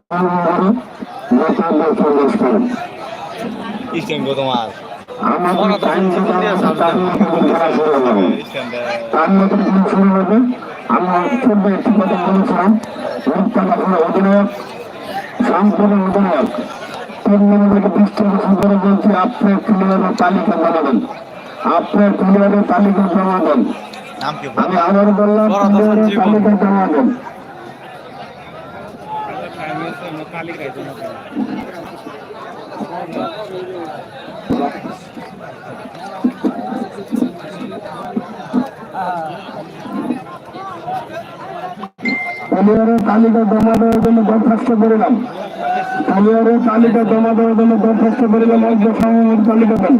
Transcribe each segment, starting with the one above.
সামনে নেতাদের প্রবেশ করেন স্ট্যান্ড তোমার। আমাদের টাইম শুরু তার মধ্যে দিন শুরু হবে আমরা পূর্বে একটি কথা বলেছিলাম অধিনায়ক সম্পূর্ণ অধিনায়ক তিন মিনিটে বৃষ্টি বছর করে বলছি আপনার প্লেয়ারের তালিকা বানাবেন আপনার প্লেয়ারের তালিকা জমা দেন। আমি আবার বললাম প্লেয়ারের তালিকা জমা দেন। প্লেয়ারের তালিকা জমা দেওয়ার জন্য দরখাস্ত করিলাম। প্লেয়ারের তালিকা জমা দেওয়ার জন্য দরখাস্ত করিলাম সময়ের তালিকা দেন।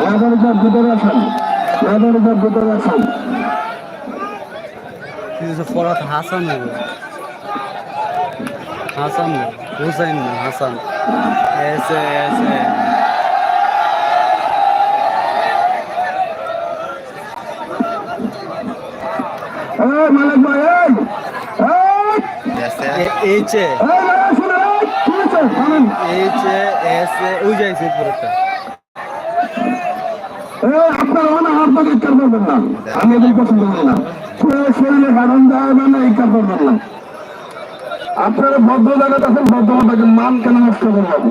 নাগরিকের ভিতরে আছেন নাগরিকের ভিতরে আছেন ফরাত হাসান হাসান হুসাইন হাসান এসে এসে মালিক ভাই এই এই এইচে এসে ওই মানে করবেন আমি পছন্দ করি না শরীরে কারণ দেওয়া না ইচ্ছা করবেন না আপনারা বদ্ধ জায়গাতে আছেন বদ্ধ মান কেন নষ্ট করবেন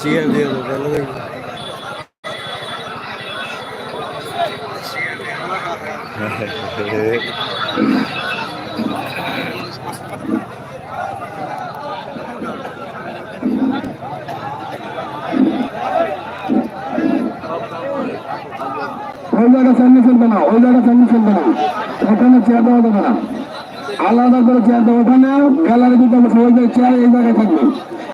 শিয়ার দিয়ে দেবো তাহলে দেখব। ওই জায়গা সামনে চলবে না ওই জায়গা সামনে চলবে না ওখানে চেয়ার দেওয়া যাবে না আলাদা করে চেয়ার দেওয়া ওখানে গ্যালারি দিতে হবে ওই জায়গায় চেয়ার এই জায়গায় থাকবে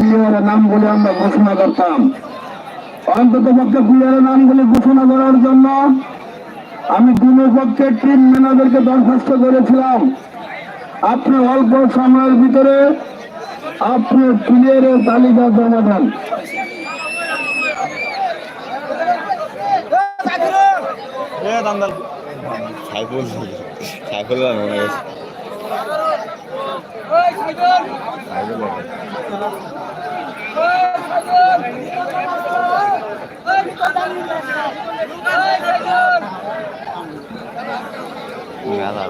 প্লেয়ারের নামগুলি আমরা ঘোষণা করতাম। অন্তত পক্ষে প্লেয়ারের নামগুলি ঘোষণা করার জন্য আমি দুনের পক্ষে টিম ম্যানেজারকে দরখাস্ত করেছিলাম। আপনি অল্প সময়ের ভিতরে আপনি প্লেয়ারের তালিকা জমা দেন। সাইকেল সাইকেল মনে গেছে সাইকেল মেলা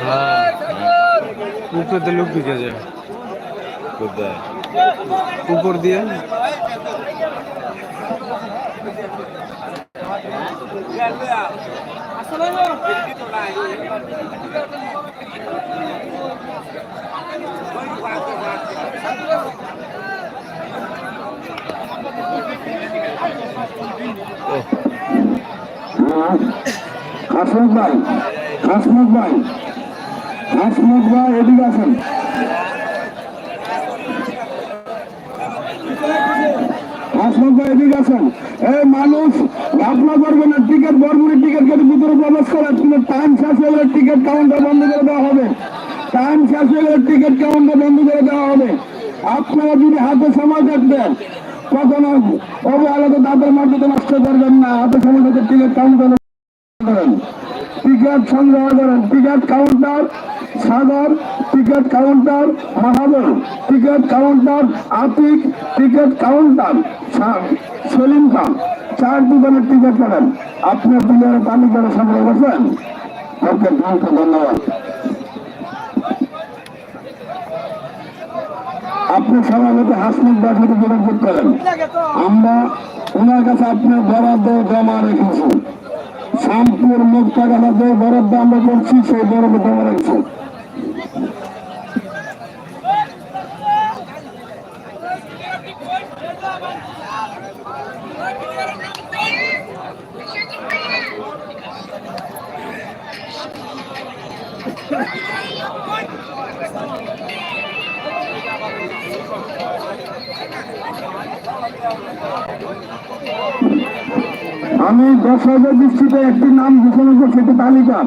হ্যাঁ উপরে তো লোক ঢুকে যায় উপর দিয়ে। হাসমত ভাই হাসমত ভাই হাসমত ভাই এদিকে আসেন ভাই এদিকে আসেন। এই মানুষ ঘটনা করবে না, টিকিট, বরমুড়ি টিকিট কেটে ভিতরে প্রবেশ করে, কিন্তু টাইম শেষ গেলে টিকিট কাউন্টার বন্ধ করে দেওয়া হবে। টাইম শেষ গেলে টিকিট কাউন্টার বন্ধ করে দেওয়া হবে। আপনারা যদি হাতে সময় থাকতেন কখনো অবহেলাতে তাদের মধ্যে নষ্ট করবেন না, হাতে সময় টিকিট কাউন্টার করেন। টিকিট সংগ্রহ করেন। Ticket counter Sagar ticket counter Mahabur ticket counter, Atik ticket counter Selim Khan, চার দোকানের টিকিট করেন আপনি প্লেয়ারের তালিকাটা সংগ্রহ করছেন? ওকে ধন্যবাদ। আপনি সভাপতি হাসমুখ দাস যোগাযোগ করেন। আমরা ওনার কাছে আপনার বরাদ্দ জমা রেখেছি। শ্যামপুর মুক্তাগাছা যে বরাদ্দ আমরা করছি, সেই বরাদ্দ জমা রেখেছি। আমি দশ হাজার দৃষ্টিতে একটি নাম ঘোষণা করছি একটি তালিকা।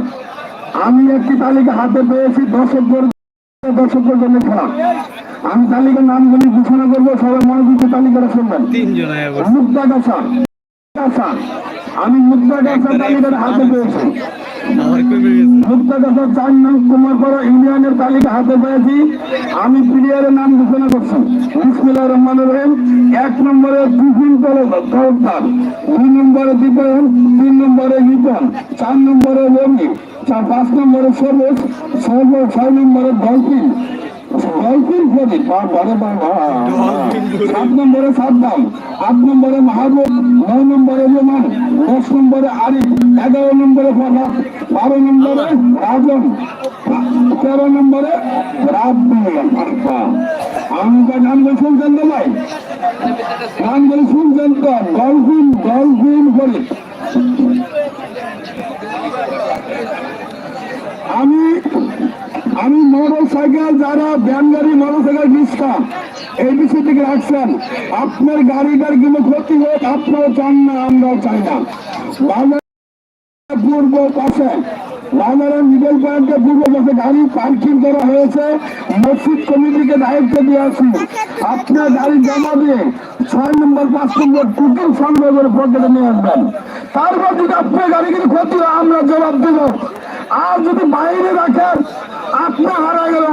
আমি একটি তালিকা হাতে পেয়েছি দর্শক দর্শকের জন্য খেলা আমি তালিকার নামগুলি ঘোষণা করব সবাই মনোযোগ তালিকাটা শুনবেন। মুক্তা গাছা আমি মুক্তা গাছা তালিকাটা হাতে পেয়েছি। মুক্তাগাছা চার নাম কুমারপাড়া ইউনিয়নের তালিকা হাতে পেয়েছি। এক নম্বরে সাত নম্বরে আট নম্বরে মাহবুব। নয় নম্বরে রোমান। দশ নম্বরে আরিফ। এগারো নম্বরে ফরহাদ। বারো নম্বরে রাজন। তেরো নম্বরে আমি তো নামগুলো শুনছেন তো ভাই? নামগুলো শুনছেন তো? ডলফিন ডলফিন ফরি আমি আমি মোটর সাইকেল যারা ব্যান গাড়ি মোটর সাইকেল রিক্সা এই বিষয় থেকে রাখছেন আপনার গাড়িটার কোনো ক্ষতি হোক আপনারাও চান না আমরাও চাই না। পূর্ব পাশে। বাজারের মিডল পয়েন্টের পূর্ব পাশে গাড়ি পার্কিং করা হয়েছে। মসজিদ কমিটিকে দায়িত্ব দিয়েছি আপনার গাড়ি জমা দিয়ে ছয় নম্বর পাঁচ নম্বর টুকুর সংগ্রহ করে পকেটে নিয়ে আসবেন। তারপর যদি আপনার গাড়ি কিন্তু ক্ষতি আমরা জবাব দেব। আর যদি বাইরে রাখেন, আপনার হারা গেল।